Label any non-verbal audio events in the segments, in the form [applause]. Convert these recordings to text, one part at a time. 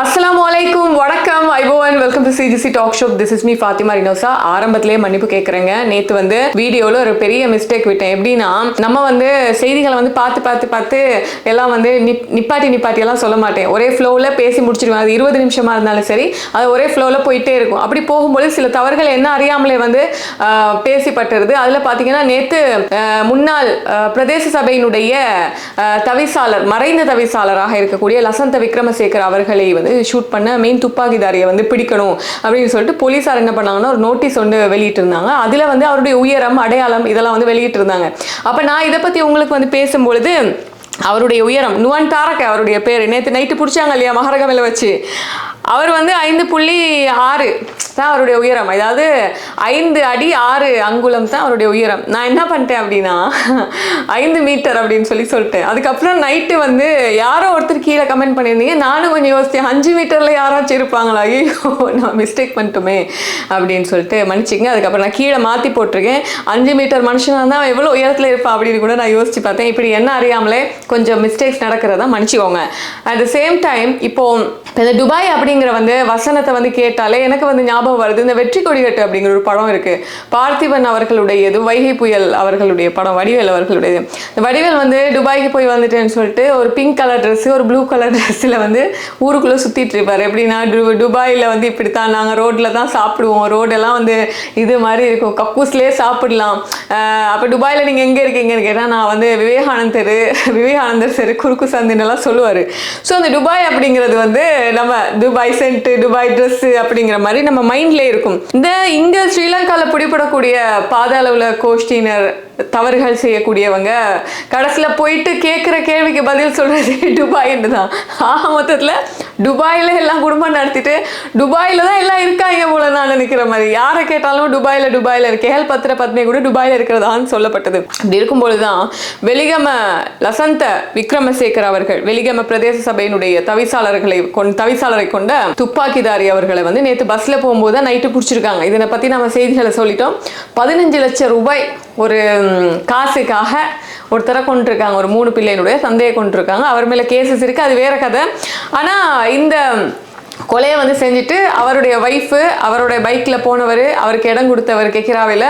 அஸ்லாம் வலைக்கும் வணக்கம். ஐபோவன் welcome to CGC talk show this is me Fathima Rinosa ஆரம்பத்திலே மன்னிப்பு கேட்குறேங்க நேற்று வந்து வீடியோவில் ஒரு பெரிய மிஸ்டேக் விட்டேன். எப்படின்னா நம்ம வந்து செய்திகளை வந்து பார்த்து பார்த்து பார்த்து எல்லாம் வந்து நிப் நிப்பாட்டி நிப்பாட்டி எல்லாம் சொல்ல மாட்டேன். ஒரே ஃப்ளோவில் பேசி முடிச்சிடுவேன். அது இருபது நிமிஷமாக இருந்தாலும் சரி அது ஒரே ஃப்ளோவில் போயிட்டே இருக்கும். அப்படி போகும்போது சில தவறுகள் என்ன அறியாமலே வந்து பேசிப்பட்டுருது. அதில் பார்த்தீங்கன்னா நேற்று முன்னாள் பிரதேச சபையினுடைய தவிசாளர் மறைந்த தவிசாளராக இருக்கக்கூடிய லசந்த விக்ரமசேகர் அவர்களை வந்து ஷூட் பண்ண மெயின் துப்பாக்கிதாரியை வந்து பிடிக்கணும் அப்படின்னு சொல்லிட்டு போலீஸார் என்ன பண்ணாங்கன்னா ஒரு நோட்டீஸ் வந்து வெளியிட்டிருந்தாங்க. அதில் வந்து அவருடைய உயரம் அடையாளம் இதெல்லாம் வந்து வெளியிட்டிருந்தாங்க. அப்போ நான் இதை பற்றி உங்களுக்கு வந்து பேசும்பொழுது அவருடைய உயரம் நுவன் தாரக் அவருடைய பேர் நேற்று நைட்டு பிடிச்சாங்க இல்லையா மகரகமையில் வச்சு? அவர் வந்து ஐந்து புள்ளி ஆறு தான் அவருடைய உயரம். அதாவது ஐந்து அடி ஆறு அங்குலம் தான் அவருடைய உயரம். நான் என்ன பண்ணிட்டேன் அப்படின்னா ஐந்து மீட்டர் அப்படின்னு சொல்லி சொல்லிட்டேன். அதுக்கப்புறம் நைட்டு வந்து யாரோ ஒருத்தர் கீழே கமெண்ட் பண்ணியிருந்தீங்க. நானும் கொஞ்சம் யோசித்தேன் அஞ்சு மீட்டரில் யாராச்சும் இருப்பாங்களா? ஐயோ நான் மிஸ்டேக் பண்ணிட்டோமே அப்படின்னு சொல்லிட்டு மன்னிச்சிங்க அதுக்கப்புறம் நான் கீழே மாற்றி போட்டிருக்கேன். அஞ்சு மீட்டர் மனுஷனாக தான் எவ்வளோ உயரத்தில் இருப்பா அப்படின்னு கூட நான் யோசிச்சு பார்த்தேன். இப்படி என்ன அறியாமலே கொஞ்சம் மிஸ்டேக்ஸ் நடக்கிறதா மன்னிச்சிக்கோங்க. அட் த சேம் டைம் இப்போது இந்த துபாய் அப்படி அப்படிங்கிற வந்து வசனத்தை வந்து கேட்டாலே எனக்கு வந்து ஞாபகம் வருது. இந்த வெற்றி கொடிகட்டு அப்படிங்கிற ஒரு படம் இருக்கு. பார்த்திபன் அவர்களுடையது வைகை புயல் அவர்களுடைய படம் வடிவேல் அவர்களுடையது. இந்த வடிவேல் வந்து துபாய்க்கு போய் வந்துட்டேன்னு சொல்லிட்டு ஒரு பிங்க் கலர் ட்ரெஸ்ஸு ஒரு ப்ளூ கலர் ட்ரெஸ்ஸில் வந்து ஊருக்குள்ளே சுற்றிட்டு இருப்பார். எப்படின்னா துபாயில் வந்து இப்படித்தான் நாங்கள் ரோட்டில் தான் சாப்பிடுவோம். ரோடெல்லாம் வந்து இது மாதிரி இருக்கும். கக்கூஸ்லேயே சாப்பிடலாம். அப்போ துபாயில் நீங்கள் எங்கே இருக்கீங்கன்னு கேட்டால் நான் வந்து விவேகானந்தர் விவேகானந்தர் சரி குறுக்கு சந்தின்னு எல்லாம் சொல்லுவார். ஸோ அந்த துபாய் அப்படிங்கிறது வந்து நம்ம துபாய் சென்ட்டு துபாய் ட்ரெஸ்ஸு அப்படிங்கிற மாதிரி நம்ம மைண்ட்ல இருக்கும். இந்த இங்கே ஸ்ரீலங்காவில் பிடிபடக்கூடிய பாத அளவுல கோஷ்டியினர் தவறுகள் செய்யக்கூடியவங்க கடைசியில் போயிட்டு கேட்குற கேள்விக்கு பதில் சொல்கிறது துபாய்ன்னு [laughs] தான். ஆக மொத்தத்தில் துபாயில் எல்லாம் குடும்பம் நடத்திட்டு துபாயில் தான் எல்லாம் இருக்காங்க போல நான் நினைக்கிற மாதிரி. யாரை கேட்டாலும் துபாயில் துபாயில் இருக்கு. ஹேல் பத்திர பத்மே கூட துபாயில் இருக்கிறதான்னு சொல்லப்பட்டது. அப்படி இருக்கும்பொழுது தான் வெலிகம லசந்த விக்ரமசேகர் அவர்கள் வெலிகம பிரதேச சபையினுடைய தவிசாளர்களை கொண்டு தவிசாளரை கொண்ட துப்பாக்கிதாரி அவர்களை வந்து நேற்று பஸ்ஸில் போகும்போது தான் நைட்டு பிடிச்சிருக்காங்க. இதனை பற்றி நம்ம செய்திகளை சொல்லிட்டோம். பதினஞ்சு லட்சம் ரூபாய் ஒரு காசுக்காக ஒருத்தரை கொண்டிருக்காங்க ஒரு மூணு பிள்ளையினுடைய சந்தையை கொண்டிருக்காங்க அவர் மேலே கேசஸ் இருக்குது அது வேற கதை. ஆனால் இந்த கொலையை வந்து செஞ்சுட்டு அவருடைய ஒய்ஃபு அவருடைய பைக்கில் போனவர் அவருக்கு இடம் கொடுத்தவர் கெக்கிராவில்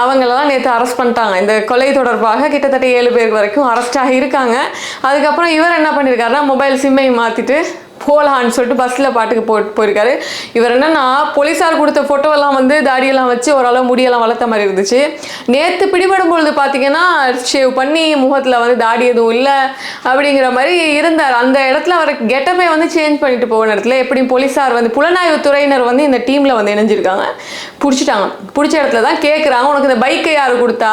அவங்களெல்லாம் நேற்று அரெஸ்ட் பண்ணிட்டாங்க. இந்த கொலை தொடர்பாக கிட்டத்தட்ட ஏழு பேர் வரைக்கும் அரெஸ்ட் இருக்காங்க அதுக்கப்புறம் இவர் என்ன பண்ணியிருக்காருன்னா மொபைல் சிம்மை மாற்றிட்டு போகலான்னு சொல்லிட்டு பஸ்ஸில் பாட்டுக்கு போ போயிருக்காரு. இவர் என்னன்னா போலீஸார் கொடுத்த ஃபோட்டோவெல்லாம் வந்து தாடியெல்லாம் வச்சு ஓரளவு முடியெல்லாம் வளர்த்த மாதிரி இருந்துச்சு. நேற்று பிடிபடும் பொழுது பார்த்தீங்கன்னா ஷேவ் பண்ணி முகத்தில் வந்து தாடி எதுவும் இல்லை அப்படிங்கிற மாதிரி இருந்தார். அந்த இடத்துல அவர் கெட்டமே வந்து சேஞ்ச் பண்ணிட்டு போன இடத்துல எப்படியும் போலீஸார் வந்து புலனாய்வு துறையினர் வந்து இந்த டீமில் வந்து இணைஞ்சிருக்காங்க. பிடிச்சிட்டாங்க. பிடிச்ச இடத்துல தான் கேட்குறாங்க உனக்கு இந்த பைக்கை யார் கொடுத்தா?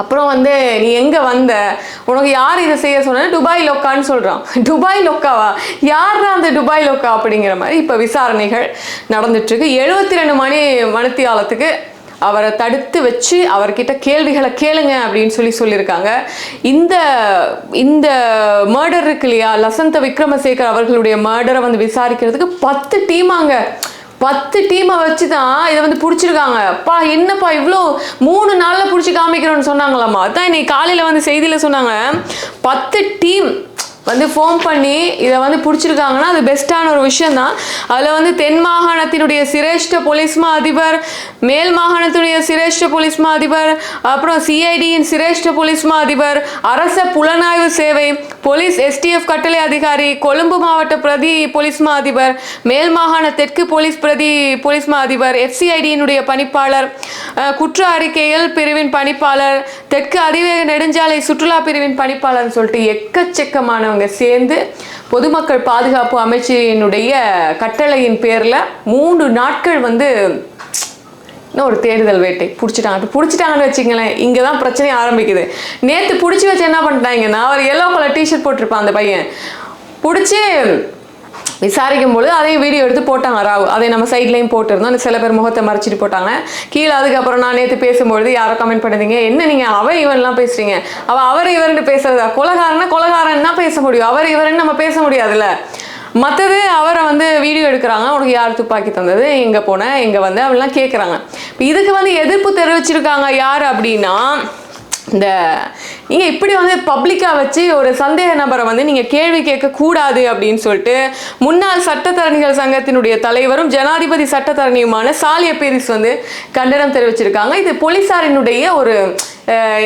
அப்புறம் வந்து நீ எங்கே வந்த? உனக்கு யார் இதை செய்ய சொன்னா துபாய் லொக்கான்னு சொல்கிறான் துபாய் [laughs] லொக்காவா யாரா அந்த துபாய் லொக்கா அப்படிங்கிற மாதிரி இப்போ விசாரணைகள் நடந்துட்டுருக்கு. எழுபத்தி ரெண்டு மணி மணித்தியாலத்துக்கு அவரை தடுத்து வச்சு அவர்கிட்ட கேள்விகளை கேளுங்க அப்படின்னு சொல்லி சொல்லியிருக்காங்க. இந்த இந்த மர்டர் இருக்கு இல்லையா? லசந்த விக்ரமசேகர் அவர்களுடைய மர்டரை வந்து விசாரிக்கிறதுக்கு பத்து டீமாங்க பத்து டீமை வச்சு தான் இதை வந்து பிடிச்சிருக்காங்க. பா என்னப்பா இவ்வளோ மூணு நாளில் காமிக்கிறோன்னு சொன்னாங்களாம்மா. அதான் இன்னைக்கு காலையில் வந்து செய்தியில் சொன்னாங்க. பத்து டீம் வந்து ஃபோம் பண்ணி இதை வந்து பிடிச்சிருக்காங்கன்னா அது பெஸ்ட்டான ஒரு விஷயம் தான் அதில் வந்து தென் மாகாணத்தினுடைய சிரேஷ்ட போலீஸ் மா அதிபர் மேல் மாகாணத்துடைய சிரேஷ்ட போலீஸ் மா அதிபர் அப்புறம் சிஐடியின் சிரேஷ்ட போலீஸ் மா அதிபர் அரச புலனாய்வு சேவை போலீஸ் எஸ்டிஎஃப் கட்டளை அதிகாரி கொழும்பு மாவட்ட பிரதி போலீஸ் மா அதிபர் மேல் மாகாண தெற்கு போலீஸ் பிரதி போலீஸ் மா அதிபர் எஃப்சிஐடியினுடைய பணிப்பாளர் குற்ற அறிக்கைகள் பிரிவின் பணிப்பாளர் தெற்கு அதிவேக நெடுஞ்சாலை சுற்றுலா பிரிவின் பணிப்பாளர்னு சொல்லிட்டு எக்கச்சக்கமான எக்கச்சக்கமானவங்க சேர்ந்து பொதுமக்கள் பாதுகாப்பு அமைச்சினுடைய கட்டளையின் பேரில் மூன்று நாட்கள் வந்து இன்னும் ஒரு தேடுதல் வேட்டை பிடிச்சிட்டாங்க. பிடிச்சிட்டாங்கன்னு வச்சுங்களேன் இங்கே தான் பிரச்சனை ஆரம்பிக்குது. நேற்று பிடிச்சி வச்சு என்ன பண்ணிட்டாங்கன்னா ஒரு எல்லோ கலர் டிஷர்ட் போட்டிருப்பான் அந்த பையன். பிடிச்சி விசாரிக்கும் பொழுது அதையும் வீடியோ எடுத்து போட்டாங்க ராவ் அதை நம்ம சைட்லேயும் போட்டிருந்தோம். சில பேர் முகத்தை மறைச்சிட்டு போட்டாங்க. கீழே அதுக்கப்புறம் நான் நேற்று பேசும்பொழுது யாரோ கமெண்ட் பண்ணுறீங்க என்ன நீங்கள் அவ இவன்லாம் பேசுறீங்க. அவள் அவர் இவர்னு பேசுறதா? கொலகாரனா கொலகாரன் தான் பேச முடியும். அவர் இவருன்னு நம்ம பேச முடியாதுல்ல. மற்றது அவரை வந்து வீடியோ எடுக்கிறாங்க. உனக்கு யார் துப்பாக்கி தந்தது? எங்கே போன? எங்கே வந்து? அப்படிலாம் கேட்குறாங்க இப்போ இதுக்கு வந்து எதிர்ப்பு தெரிவிச்சிருக்காங்க யார் அப்படின்னா இந்த நீங்கள் இப்படி வந்து பப்ளிக்காக வச்சு ஒரு சந்தேக நபரை வந்து நீங்கள் கேள்வி கேட்கக்கூடாது அப்படின்னு சொல்லிட்டு முன்னாள் சட்டத்தரணிகள் சங்கத்தினுடைய தலைவரும் ஜனாதிபதி சட்டத்தரணியுமான சாலிய பேரிஸ் வந்து கண்டனம் தெரிவிச்சிருக்காங்க. இது போலீசாரினுடைய ஒரு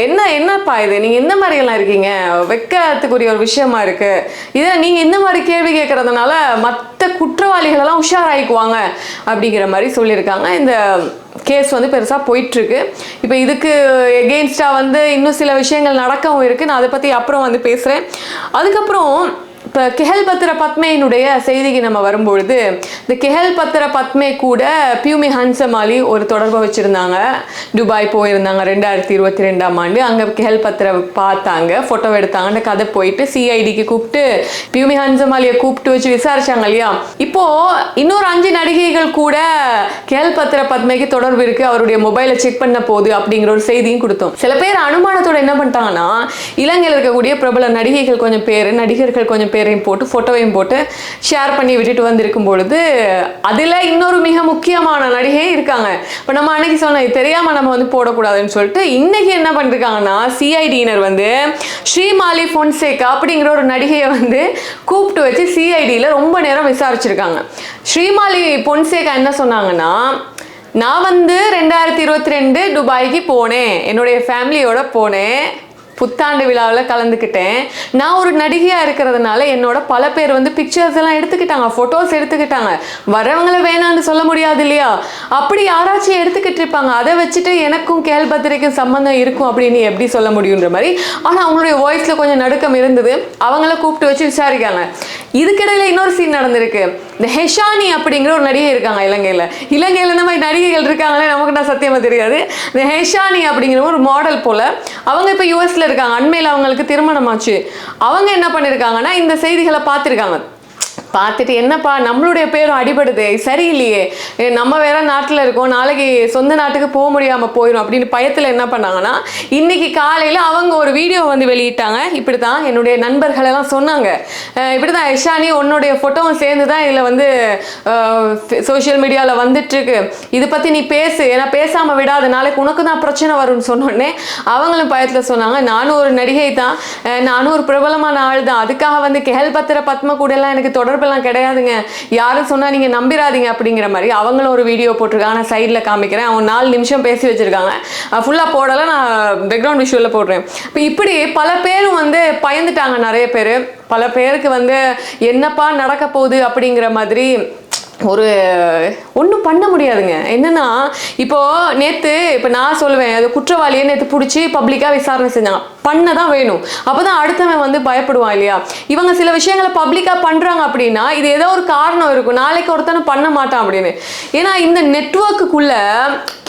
என்ன என்னப்பா இது? நீங்கள் இந்த மாதிரி எல்லாம் இருக்கீங்க. வெக்கத்துக்குரிய ஒரு விஷயமா இருக்குது இதை நீங்கள் இந்த மாதிரி கேள்வி கேட்குறதுனால மற்ற குற்றவாளிகளெல்லாம் உஷாராயிக்குவாங்க அப்படிங்கிற மாதிரி சொல்லியிருக்காங்க. இந்த கேஸ் வந்து பெருசாக போயிட்டுருக்கு. இப்போ இதுக்கு எகெயின்ஸ்டாக வந்து இன்னும் சில விஷயங்கள் நடக்கவும் இருக்குது நான் அதை பற்றி அப்புறம் வந்து பேசுகிறேன் அதுக்கப்புறம் இப்போ கெஹல் பத்திர பத்மையினுடைய செய்திக்கு நம்ம வரும்பொழுது இந்த கெஹல் பத்திர பத்மே கூட பியூமி ஹன்சமாலி ஒரு தொடர்பை வச்சுருந்தாங்க. துபாய் போயிருந்தாங்க ரெண்டாயிரத்தி இருபத்தி ரெண்டாம் ஆண்டு. அங்கே கெஹல் பத்திர பார்த்தாங்க ஃபோட்டோ எடுத்தாங்க அந்த கதை போயிட்டு சிஐடிக்கு கூப்பிட்டு பியூமி ஹன்சமாலியை கூப்பிட்டு வச்சு விசாரிச்சாங்க இல்லையா? இப்போது இன்னொரு அஞ்சு நடிகைகள் கூட கெஹல் பத்திர பத்மைக்கு தொடர்பு இருக்கு. அவருடைய மொபைலை செக் பண்ண போகுது அப்படிங்கிற ஒரு செய்தியும் கொடுத்தோம். சில பேர் அனுமானத்தோட என்ன பண்ணிட்டாங்கன்னா இலங்கையில் இருக்கக்கூடிய பிரபல நடிகைகள் கொஞ்சம் பேர் நடிகர்கள் கொஞ்சம் பேர் பேரையும் போட்டு ஃபோட்டோவையும் போட்டு ஷேர் பண்ணி விட்டுட்டு வந்திருக்கும் பொழுது அதில் இன்னொரு மிக முக்கியமான நடிகை இருக்காங்க. இப்போ நம்ம அன்னைக்கு சொன்னது தெரியாமல் நம்ம வந்து போடக்கூடாதுன்னு சொல்லிட்டு இன்னைக்கு என்ன பண்ணிருக்காங்கன்னா சிஐடியினர் வந்து ஸ்ரீமாலி பொன்சேகா அப்படிங்கிற ஒரு நடிகையை வந்து கூப்பிட்டு வச்சு சிஐடியில் ரொம்ப நேரம் விசாரிச்சிருக்காங்க. ஸ்ரீமாலி பொன்சேகா என்ன சொன்னாங்கன்னா நான் வந்து ரெண்டாயிரத்தி இருபத்தி ரெண்டு துபாய்க்கு போனேன். என்னுடைய ஃபேமிலியோட போனேன். புத்தாண்டு விழாவில் கலந்துக்கிட்டேன். நான் ஒரு நடிகையாக இருக்கிறதுனால என்னோட பல பேர் வந்து பிக்சர்ஸ் எல்லாம் எடுத்துக்கிட்டாங்க ஃபோட்டோஸ் எடுத்துக்கிட்டாங்க. வரவங்களை வேணான்னு சொல்ல முடியாது இல்லையா? அப்படி யாராச்சும் எடுத்துக்கிட்டு இருப்பாங்க. அதை வச்சுட்டு எனக்கும் கேள்பத்திரைக்கும் சம்மந்தம் இருக்கும் அப்படின்னு எப்படி சொல்ல முடியுன்ற மாதிரி. ஆனால் அவங்களுடைய வாய்ஸில் கொஞ்சம் நடுக்கம் இருந்தது. அவங்கள கூப்பிட்டு வச்சு விசாரிக்காங்க இதுக்கிடையில இன்னொரு சீன் நடந்திருக்கு. இந்த ஹெஷானி அப்படிங்கிற ஒரு நடிகை இருக்காங்க இலங்கையில். இலங்கையில் இந்த மாதிரி நடிகைகள் இருக்காங்களே நமக்கு நான் சத்தியமாக தெரியாது. இந்த ஹெஷானி அப்படிங்கிற ஒரு மாடல் போல் அவங்க இப்போ யூஎஸில் இருக்காங்க. அண்மையில் அவங்களுக்கு திருமணமாச்சு. அவங்க என்ன பண்ணியிருக்காங்கன்னா இந்த செய்திகளை பார்த்துருக்காங்க. பார்த்துட்டு என்னப்பா நம்மளுடைய பேரும் அடிபடுதே சரியில்லையே. நம்ம வேற நாட்டில் இருக்கோம் நாளைக்கு சொந்த நாட்டுக்கு போக முடியாமல் போயிடும் அப்படின்னு பயத்தில் என்ன பண்ணாங்கன்னா இன்னைக்கு காலையில் அவங்க ஒரு வீடியோ வந்து வெளியிட்டாங்க. இப்படி தான் என்னுடைய நண்பர்களெல்லாம் சொன்னாங்க. இப்படி தான் யஷானி உன்னுடைய ஃபோட்டோவும் சேர்ந்து தான் இதில் வந்து சோஷியல் மீடியாவில் வந்துட்டுருக்கு. இதை பற்றி நீ பேசு. ஏன்னா பேசாமல் விடாத நாளைக்கு உனக்கு தான் பிரச்சனை வரும்னு சொன்னோடனே அவங்களும் பயத்தில் சொன்னாங்க. நானும் ஒரு நடிகை தான் நானும் ஒரு பிரபலமான ஆள் தான் அதுக்காக வந்து கேள்பத்திர பத்ம கூட எனக்கு எனக்கு தொடர்பெல்லாம் கிடையாதுங்க. யாரும் சொன்னால் நீங்கள் நம்பிடாதீங்க அப்படிங்கிற மாதிரி அவங்களும் ஒரு வீடியோ போட்டிருக்காங்க. நான் சைடில் காமிக்கிறேன். அவங்க நாலு நிமிஷம் பேசி வச்சுருக்காங்க. ஃபுல்லாக போடலை. நான் பேக்ரவுண்ட் விஷுவலில் போடுறேன். இப்போ இப்படி பல பேரும் வந்து பயந்துட்டாங்க நிறைய பேர். பல பேருக்கு வந்து என்னப்பா நடக்க போகுது அப்படிங்கிற மாதிரி ஒரு ஒன்றும் பண்ண முடியாதுங்க. என்னன்னா இப்போ நேற்று இப்போ நான் சொல்லுவேன் அது குற்றவாளியை நேற்று பிடிச்சி பப்ளிக்காக விசாரணை செஞ்சாங்க. பண்ண தான் வேணும். அப்போ தான் அடுத்தவன் வந்து பயப்படுவான் இல்லையா? இவங்க சில விஷயங்களை பப்ளிக்காக பண்ணுறாங்க அப்படின்னா இது ஏதோ ஒரு காரணம் இருக்கும். நாளைக்கு ஒருத்தனை பண்ண மாட்டான் அப்படின்னு. ஏன்னா இந்த நெட்வொர்க்குக்குள்ள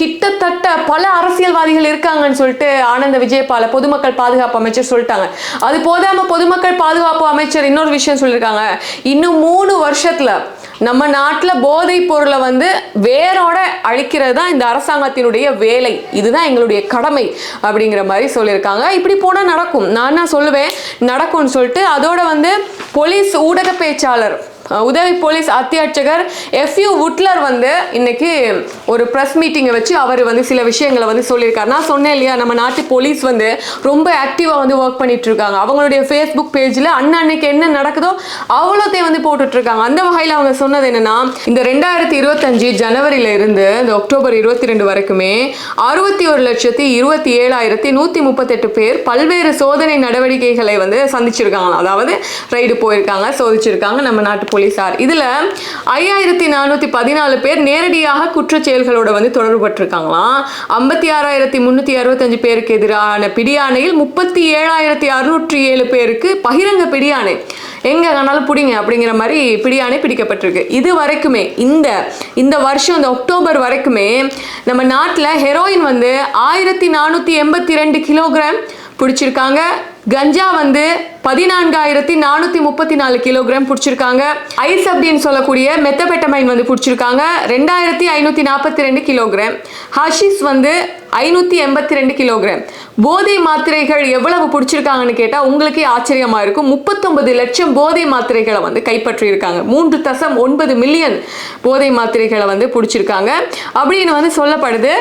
கிட்டத்தட்ட பல அரசியல்வாதிகள் இருக்காங்கன்னு சொல்லிட்டு ஆனந்த விஜயபால பொதுமக்கள் பாதுகாப்பு அமைச்சர் சொல்லிட்டாங்க. அது போதாமல் பொதுமக்கள் பாதுகாப்பு அமைச்சர் இன்னொரு விஷயம் சொல்லியிருக்காங்க இன்னும் மூணு வருஷத்தில் நம்ம நாட்டில் போதைப் பொருளை வந்து வேரோட அழிக்கிறது தான் இந்த அரசாங்கத்தினுடைய வேலை. இதுதான் எங்களுடைய கடமை அப்படிங்கிற மாதிரி சொல்லியிருக்காங்க. இப்படி போனால் நடக்கும். நான் என்ன சொல்லுவேன்? நடக்கும்னு சொல்லிட்டு அதோட வந்து போலீஸ் ஊடக பேச்சாளர் உதவி போலீஸ் அத்தியட்சகர் எஃப்யூ வுட்லர் வந்து இன்னைக்கு ஒரு ப்ரெஸ் மீட்டிங்கை வச்சு அவர் வந்து சில விஷயங்களை வந்து சொல்லியிருக்காரு. நான் சொன்னேன் இல்லையா நம்ம நாட்டு போலீஸ் வந்து ரொம்ப ஆக்டிவாக வந்து ஒர்க் பண்ணிட்டு இருக்காங்க அவங்களுடைய ஃபேஸ்புக் பேஜில் அன்னன்னைக்கு என்ன நடக்குதோ அவ்வளோத்தையும் வந்து போட்டுட்டு இருக்காங்க அந்த வகையில் அவங்க சொன்னது என்னன்னா இந்த ரெண்டாயிரத்தி இருபத்தஞ்சு ஜனவரியில இருந்து இந்த அக்டோபர் இருபத்தி ரெண்டு வரைக்குமே அறுபத்தி ஒரு லட்சத்தி இருபத்தி ஏழாயிரத்தி நூற்றி முப்பத்தெட்டு பேர் பல்வேறு சோதனை நடவடிக்கைகளை வந்து சந்திச்சிருக்காங்க அதாவது ரைடு போயிருக்காங்க சோதிச்சிருக்காங்க நம்ம நாட்டு போலீசார். இதுல ஐயாயிரத்தி நானூற்றி பதினாலு பேர் நேரடியாக குற்றச் செயல்களோட வந்து தொடர்புபட்டிருக்காங்களாம். ஐம்பத்தி ஆறாயிரத்தி முந்நூற்றி அறுபத்தஞ்சு பேருக்கு எதிரான பிடியாணையில் முப்பத்தி ஏழாயிரத்தி அறுநூற்றி ஏழு பேருக்கு பகிரங்க பிடியாணை. எங்கே வேணாலும் பிடிங்க அப்படிங்கிற மாதிரி பிடியாணை பிடிக்கப்பட்டிருக்கு. இது வரைக்குமே இந்த இந்த வருஷம் இந்த அக்டோபர் வரைக்குமே நம்ம நாட்டில் ஹெரோயின் வந்து ஆயிரத்தி நானூற்றி எண்பத்தி ரெண்டு கிலோகிராம் பிடிச்சிருக்காங்க. கஞ்சா வந்து பதினான்காயிரத்தி நானூற்றி முப்பத்தி நாலு கிலோகிராம் பிடிச்சிருக்காங்க. ஐஸ் அப்படின்னு சொல்லக்கூடிய மெத்தபெட்டமைன் வந்து பிடிச்சிருக்காங்க. ரெண்டாயிரத்தி ஐநூற்றி நாற்பத்தி ரெண்டு கிலோகிராம். ஹஷிஸ் வந்து ஐநூற்றி எண்பத்தி ரெண்டு கிலோகிராம். போதை மாத்திரைகள் எவ்வளவு பிடிச்சிருக்காங்கன்னு கேட்டால் உங்களுக்கே ஆச்சரியமாக இருக்கும். முப்பத்தொன்பது லட்சம் போதை மாத்திரைகளை வந்து கைப்பற்றியிருக்காங்க. மூன்று தசம் ஒன்பது மில்லியன் போதை மாத்திரைகளை வந்து பிடிச்சிருக்காங்க. அப்படின்னு வந்து சொல்லப்படுது.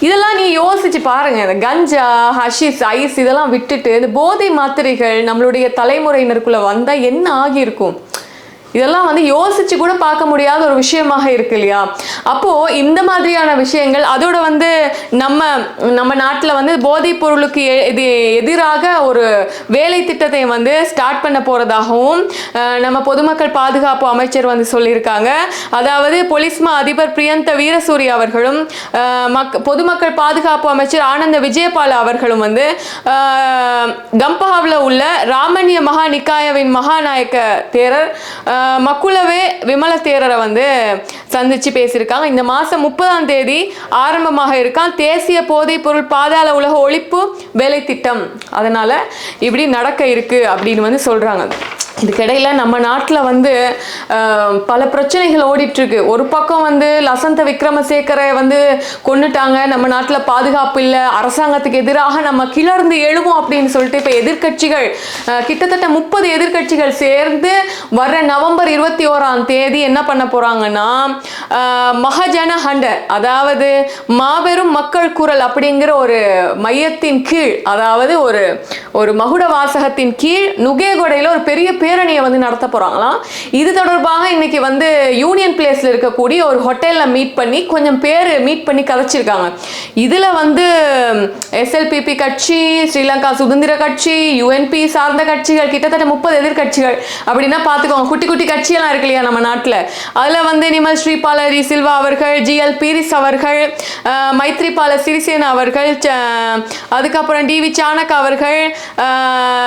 இதெல்லாம் நீ யோசிச்சு பாருங்க. இந்த கஞ்சா ஹஷிஸ் ஐஸ் இதெல்லாம் விட்டுட்டு இந்த போதை மாத்திரைகள் நம்மளுடைய தலைமுறையினருக்குள்ளே வந்தால் என்ன ஆகியிருக்கும்? இதெல்லாம் வந்து யோசிச்சு கூட பார்க்க முடியாத ஒரு விஷயமாக இருக்கு இல்லையா? அப்போ இந்த மாதிரியான விஷயங்கள் அதோட வந்து நம்ம நம்ம நாட்டில் வந்து போதைப் பொருளுக்கு எ- இது எதிராக ஒரு வேலை திட்டத்தை வந்து ஸ்டார்ட் பண்ண போறதாகவும் நம்ம பொதுமக்கள் பாதுகாப்பு அமைச்சர் வந்து சொல்லியிருக்காங்க. அதாவது பொலிஸ்மா அதிபர் பிரியந்த வீரசூரி அவர்களும் மக் பொதுமக்கள் பாதுகாப்பு அமைச்சர் ஆனந்த விஜயபால அவர்களும் வந்து கம்பஹாவில் உள்ள ராமண்ய மகா நிக்காயவின் மகாநாயக்க தேரர் மக்குளவே விமல தேரரை வந்து சந்திச்சு பேசியிருக்காங்க. இந்த மாதம் முப்பதாம் தேதி ஆரம்பமாக இருக்கான். தேசிய போதைப் பொருள் பாதாள உலக ஒழிப்பு வேலை திட்டம். அதனால் இப்படி நடக்க இருக்கு அப்படின்னு வந்து சொல்கிறாங்க இதுக்கிடையில் நம்ம நாட்டில் வந்து பல பிரச்சனைகள் ஓடிட்டுருக்கு. ஒரு பக்கம் வந்து லசந்த விக்ரமசேகரை வந்து கொண்டுட்டாங்க நம்ம நாட்டில் பாதுகாப்பு இல்லை. அரசாங்கத்துக்கு எதிராக நம்ம கிளர்ந்து எழுவோம் அப்படின்னு சொல்லிட்டு இப்போ எதிர்க்கட்சிகள் கிட்டத்தட்ட முப்பது எதிர்க்கட்சிகள் சேர்ந்து வர நவம்பர் நவம்பர் இருபத்தி ஓராம் தேதி என்ன பண்ண போறாங்கன்னா மகஜன ஹண்டர் அதாவது மாபெரும் மக்கள் குரல் அப்படிங்கிற ஒரு மையத்தின் கீழ் அதாவது ஒரு ஒரு மகுட வாசகத்தின் கீழ் நுகேகொடையில் ஒரு பெரிய பேரணியை வந்து நடத்த போறாங்களாம். இது தொடர்பாக இன்னைக்கு வந்து யூனியன் பிளேஸ்ல இருக்கக்கூடிய ஒரு ஹோட்டல்ல மீட் பண்ணி கொஞ்சம் பேர் மீட் பண்ணி கதைச்சிருக்காங்க. இதுல வந்து எஸ்எல்பிபி கட்சி ஸ்ரீலங்கா சுதந்திர கட்சி யுஎன்பி சார்ந்த கட்சிகள் கிட்டத்தட்ட முப்பது எதிர்கட்சிகள். அப்படின்னா பார்த்துக்கோங்க குட்டி குட்டி கட்சியெல்லாம் இருக்கு இல்லையா நம்ம நாட்டில்? அதில் வந்து நிமல் ஸ்ரீபால ரி சில்வா அவர்கள் ஜிஎல் பீரிஸ் அவர்கள் மைத்ரிபால சிறிசேனா அவர்கள் ச- அதுக்கப்புறம் டிவி சாணக் அவர்கள்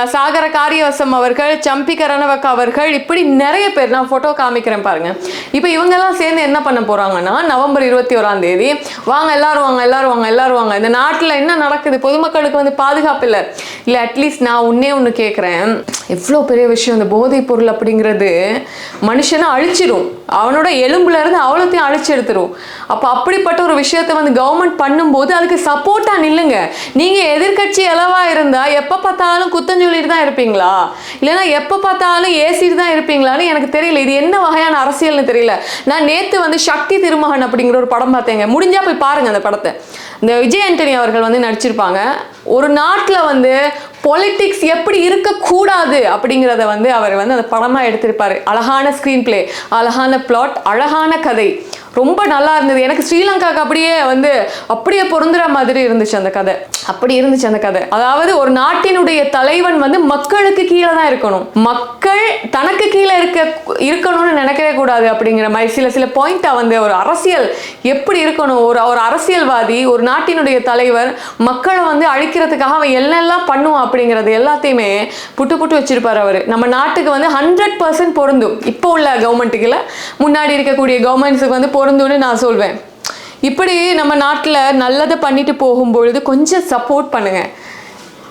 சாகர காரியவசம் அவர்கள் சம்பிக ரணவக் அவர்கள் இப்படி நிறைய பேர் நான் ஃபோட்டோ காமிக்கிறேன் பாருங்க. இப்போ இவங்கெல்லாம் சேர்ந்து என்ன பண்ண போகிறாங்கன்னா நவம்பர் இருபத்தி ஓராம் தேதி வாங்க எல்லாரும் வாங்க எல்லாரும் வாங்க எல்லாரும் வாங்க இந்த நாட்டில் என்ன நடக்குது? பொதுமக்களுக்கு வந்து பாதுகாப்பு இல்லை. இல்லை அட்லீஸ்ட் நான் உன்னே ஒன்று கேட்குறேன் எவ்வளோ பெரிய விஷயம் இந்த போதைப் பொருள் அப்படிங்கிறது மனுஷனை அழிச்சிடும் அவனோட எலும்புலேருந்து அவ்வளோத்தையும் அழிச்சு எடுத்துரும். அப்போ அப்படிப்பட்ட ஒரு விஷயத்தை வந்து கவர்மெண்ட் பண்ணும்போது அதுக்கு சப்போர்ட்டாக நில்லுங்க. நீங்கள் எதிர்க்கட்சி அளவா இருந்தால் எப்போ பார்த்தாலும் குத்தம் சொல்லிட்டு தான் இருப்பீங்களா? இல்லைன்னா எப்போ பார்த்தாலும் ஏசிட்டு தான் இருப்பீங்களான்னு எனக்கு தெரியல. இது என்ன வகையான அரசியல்னு தெரியல. நான் நேற்று வந்து சக்தி திருமகன் அப்படிங்கிற ஒரு படம் பார்த்தேங்க. முடிஞ்சால் போய் பாருங்கள் அந்த படத்தை. இந்த விஜய் ஆண்டனி அவர்கள் வந்து நடிச்சிருப்பாங்க. ஒரு நாட்டில் வந்து பொலிட்டிக்ஸ் எப்படி இருக்கக்கூடாது அப்படிங்கிறத வந்து அவர் வந்து அந்த படமாக எடுத்திருப்பார். அழகான ஸ்க்ரீன் பிளே அழகான பிளாட் அழகான கதை. ரொம்ப நல்லா இருந்தது. எனக்கு ஸ்ரீலங்காக்கு அப்படியே வந்து அப்படியே பொருந்துற மாதிரி இருந்துச்சு அந்த கதை. அப்படி இருந்துச்சு அந்த கதை. அதாவது ஒரு நாட்டினுடைய தலைவன் வந்து மக்களுக்கு கீழே தான் இருக்கணும். மக்கள் தனக்கு கீழே இருக்க இருக்கணும்னு நினைக்கவே கூடாது அப்படிங்கிற மாதிரி சில சில பாயிண்டா வந்து ஒரு அரசியல் எப்படி இருக்கணும்? ஒரு ஒரு அரசியல்வாதி ஒரு நாட்டினுடைய தலைவர் மக்களை வந்து அழிக்கிறதுக்காக அவன் என்னெல்லாம் பண்ணுவான் அப்படிங்கிறது எல்லாத்தையுமே புட்டு புட்டு வச்சிருப்பார் அவர். நம்ம நாட்டுக்கு வந்து ஹண்ட்ரட் பர்சன்ட் பொருந்தும். இப்போ உள்ள கவர்மெண்ட்டுக்குல முன்னாடி இருக்கக்கூடிய கவர்மெண்ட்ஸுக்கு வந்து பொருந்தும்னு நான் சொல்வேன். இப்படி நம்ம நாட்டில் நல்லதை பண்ணிட்டு போகும்பொழுது கொஞ்சம் சப்போர்ட் பண்ணுங்க.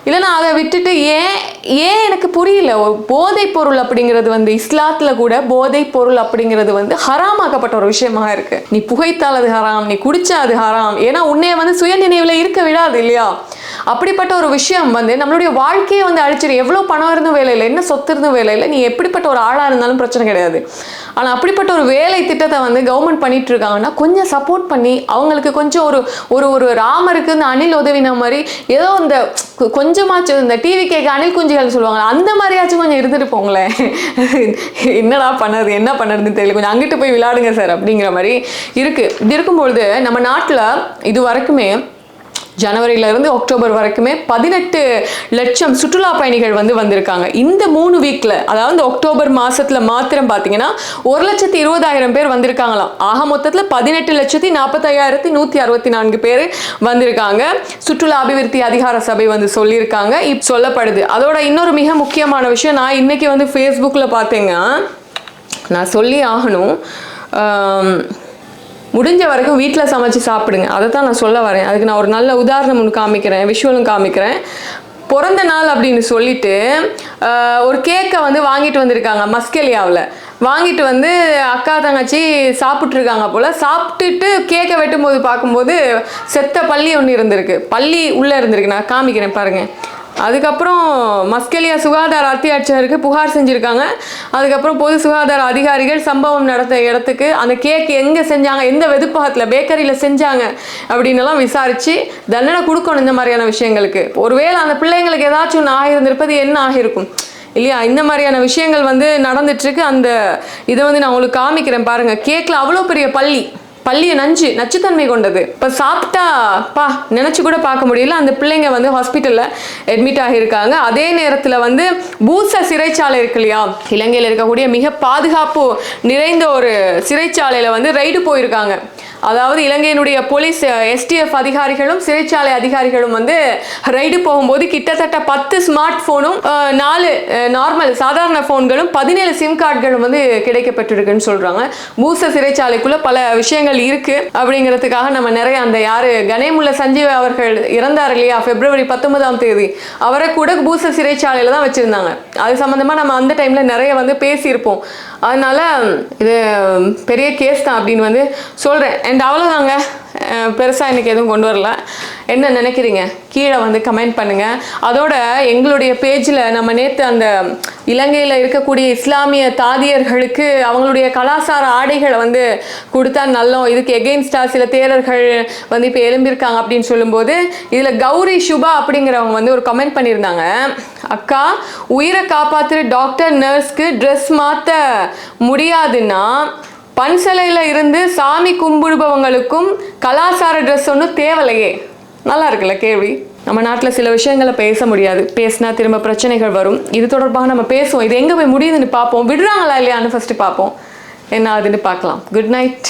இல்லைன்னா அதை விட்டுட்டு ஏன் ஏன் எனக்கு புரியல? போதைப் பொருள் அப்படிங்கிறது வந்து இஸ்லாத்தில் கூட போதைப் பொருள் அப்படிங்கிறது வந்து ஹராமாக்கப்பட்ட ஒரு விஷயமாக இருக்குது நீ புகைத்தால் அது ஹராம் நீ குடிச்சா அது ஹராம். ஏன்னா உன்னைய வந்து சுயநினைவில் இருக்க விடாது இல்லையா? அப்படிப்பட்ட ஒரு விஷயம் வந்து நம்மளுடைய வாழ்க்கையை வந்து அழிச்சிடும் எவ்வளோ பணம் இருந்தும் வேலை இல்லை என்ன சொத்து இருந்தும் வேலை இல்லை. நீ எப்படிப்பட்ட ஒரு ஆளாக இருந்தாலும் பிரச்சனை கிடையாது. ஆனால் அப்படிப்பட்ட ஒரு வேலை திட்டத்தை வந்து கவர்மெண்ட் பண்ணிட்டு இருக்காங்கன்னா கொஞ்சம் சப்போர்ட் பண்ணி அவங்களுக்கு கொஞ்சம் ஒரு ஒரு ஒரு ராமருக்கு இந்த அணில் உதவின மாதிரி ஏதோ இந்த கொஞ்சம் கொஞ்சமாச்சும் இந்த டிவி கேட்க அணில் குஞ்சுகள் சொல்லுவாங்க அந்த மாதிரியாச்சும் கொஞ்சம் இருந்துட்டு போங்களேன். என்னடா பண்ணது என்ன பண்ணுறதுன்னு தெரியல. கொஞ்சம் அங்கிட்டு போய் விளையாடுங்க சார் அப்படிங்கிற மாதிரி இருக்கு. இது இருக்கும்பொழுது நம்ம நாட்டில் இது வரைக்குமே ஜனவரியிலிருந்து அக்டோபர் வரைக்குமே பதினெட்டு லட்சம் சுற்றுலா பயணிகள் வந்து வந்திருக்காங்க. இந்த மூணு வீக்கில் அதாவது அக்டோபர் மாதத்தில் மாத்திரம் பார்த்தீங்கன்னா ஒரு லட்சத்தி இருபதாயிரம் பேர் வந்திருக்காங்களாம். ஆக மொத்தத்தில் பதினெட்டு லட்சத்தி நாற்பத்தையாயிரத்தி நூற்றி அறுபத்தி நான்கு பேர் வந்திருக்காங்க. சுற்றுலா அபிவிருத்தி அதிகார சபை வந்து சொல்லியிருக்காங்க. இப் சொல்லப்படுது. அதோட இன்னொரு மிக முக்கியமான விஷயம் நான் இன்னைக்கு வந்து ஃபேஸ்புக்கில் பார்த்தேங்க நான் சொல்லி ஆகணும். முடிஞ்ச வரைக்கும் வீட்டில் சமைச்சு சாப்பிடுங்க. அதை தான் நான் சொல்ல வரேன். அதுக்கு நான் ஒரு நல்ல உதாரணம் ஒன்று காமிக்கிறேன். விஷுவலும் காமிக்கிறேன். பிறந்த நாள் அப்படின்னு சொல்லிட்டு ஒரு கேக்கை வந்து வாங்கிட்டு வந்திருக்காங்க மஸ்கெலியாவில். வாங்கிட்டு வந்து அக்கா தங்கச்சி சாப்பிட்ருக்காங்க போல். சாப்பிட்டுட்டு கேக்கை வெட்டும் போது பார்க்கும்போது செத்த பள்ளி ஒன்று இருந்திருக்கு. பள்ளி உள்ளே இருந்திருக்கு. நான் காமிக்கிறேன் பாருங்கள் அதுக்கப்புறம் மஸ்கெலியா சுகாதார அத்தியாட்சருக்கு புகார் செஞ்சுருக்காங்க. அதுக்கப்புறம் பொது சுகாதார அதிகாரிகள் சம்பவம் நடந்த இடத்துக்கு அந்த கேக் எங்கே செஞ்சாங்க எந்த வெதுப்பகத்தில் பேக்கரியில் செஞ்சாங்க அப்படின்னு விசாரித்து தண்டனை கொடுக்கணும் இந்த மாதிரியான விஷயங்களுக்கு. ஒருவேளை அந்த பிள்ளைங்களுக்கு ஏதாச்சும் ஒன்று ஆகியிருந்திருப்பது என்ன ஆகியிருக்கும் இல்லையா? இந்த மாதிரியான விஷயங்கள் வந்து நடந்துட்டுருக்கு அந்த இதை வந்து நான் உங்களுக்கு காமிக்கிறேன் பாருங்கள் கேக்கில் அவ்வளோ பெரிய பள்ளி. பள்ளிய நஞ்சு நச்சுத்தன்மை கொண்டது. இப்போ சாப்பிட்டா பா நினச்சி கூட பார்க்க முடியல. அந்த பிள்ளைங்க வந்து ஹாஸ்பிட்டலில் அட்மிட் ஆகியிருக்காங்க. அதே நேரத்தில் வந்து பூச சிறைச்சாலை இருக்கு இல்லையா? இலங்கையில் இருக்கக்கூடிய மிக பாதுகாப்பு நிறைந்த ஒரு சிறைச்சாலையில் வந்து ரைடு போயிருக்காங்க. அதாவது இலங்கையினுடைய போலீஸ் எஸ்டிஎஃப் அதிகாரிகளும் சிறைச்சாலை அதிகாரிகளும் வந்து ரைடு போகும்போது கிட்டத்தட்ட பத்து ஸ்மார்ட் ஃபோனும் நாலு நார்மல் சாதாரண ஃபோன்களும் பதினேழு சிம் கார்டுகளும் வந்து கிடைக்கப்பட்டிருக்குன்னு சொல்றாங்க. பூச சிறைச்சாலைக்குள்ள பல விஷயங்கள் இருக்கு. அப்படிங்கிறதுக்காக நம்ம நிறைய அந்த யாரு கணேமுல்ல சஞ்சீவ் அவர்கள் இறந்தார் இல்லையா பிப்ரவரி பத்தொன்பதாம் தேதி. அவரை கூட பூச சிறைச்சாலையில தான் வச்சிருந்தாங்க. அது சம்பந்தமா நம்ம அந்த டைம்ல நிறைய வந்து பேசியிருப்போம். அதனால் இது பெரிய கேஸ் தான் அப்படின்னு வந்து சொல்கிறேன் அண்ட் அவ்வளோதாங்க பெருசாக எனக்கு எதுவும் கொண்டு வரல. என்ன நினைக்கிறீங்க? கீழே வந்து கமெண்ட் பண்ணுங்கள் அதோட எங்களுடைய பேஜில் நம்ம நேற்று அந்த இலங்கையில் இருக்கக்கூடிய இஸ்லாமிய தாதியர்களுக்கு அவங்களுடைய கலாச்சார ஆடைகளை வந்து கொடுத்தா நல்லோம். இதுக்கு எகெயின்ஸ்டாக சில தேரர்கள் வந்து இப்போ எழும்பியிருக்காங்க அப்படின்னு சொல்லும்போது இதில் கௌரி சுபா அப்படிங்கிறவங்க வந்து ஒரு கமெண்ட் பண்ணியிருந்தாங்க. அக்கா உயிரை காப்பாற்றுற டாக்டர் நர்ஸ்க்கு ட்ரெஸ் மாற்ற முடியாதுன்னா பன்சலையில் இருந்து சாமி கும்பிடுபவங்களுக்கும் கலாச்சார ட்ரெஸ் ஒன்றும் தேவலையே நல்லா இருக்குல்ல கேள்வி? நம்ம நாட்டில் சில விஷயங்களை பேச முடியாது. பேசினா திரும்ப பிரச்சனைகள் வரும். இது தொடர்பாக நம்ம பேசுவோம். இது எங்கே போய் முடியுதுன்னு பார்ப்போம். விடுறாங்களா இல்லையான்னு ஃபஸ்ட்டு பார்ப்போம். என்ன ஆகுதுன்னு பார்க்கலாம். Good night